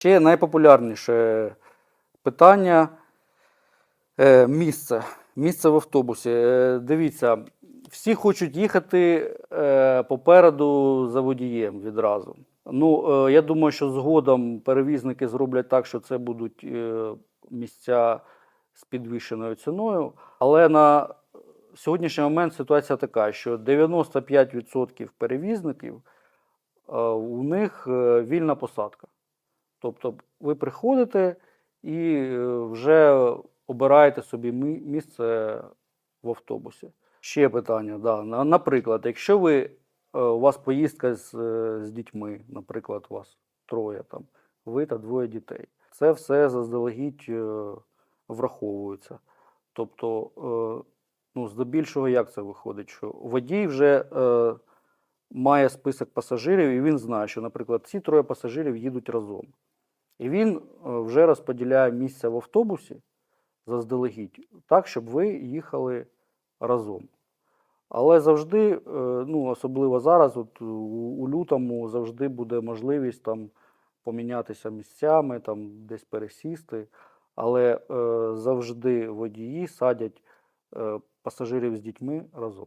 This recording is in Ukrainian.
Ще найпопулярніше питання е, місце. Місце в автобусі. Е, Дивіться, всі хочуть їхати е, попереду за водієм відразу. Ну, я думаю, що згодом перевізники зроблять так, що це будуть місця з підвищеною ціною. Але на сьогоднішній момент ситуація така, що 95% перевізників у них вільна посадка. Тобто ви приходите і е, вже обираєте собі місце в автобусі. Ще питання, да. Наприклад, якщо ви, е, у вас поїздка з, е, з дітьми, наприклад, у вас троє там, ви та двоє дітей, це все заздалегідь враховується. Тобто, ну, здебільшого, як це виходить? Що водій вже має список пасажирів, і він знає, що, наприклад, ці троє пасажирів їдуть разом. І він е, вже розподіляє місця в автобусі заздалегідь, так, щоб ви їхали разом. Але завжди, е, ну, особливо зараз, от у, лютому, завжди буде можливість там помінятися місцями, там десь пересісти. Але е, завжди водії садять пасажирів з дітьми разом.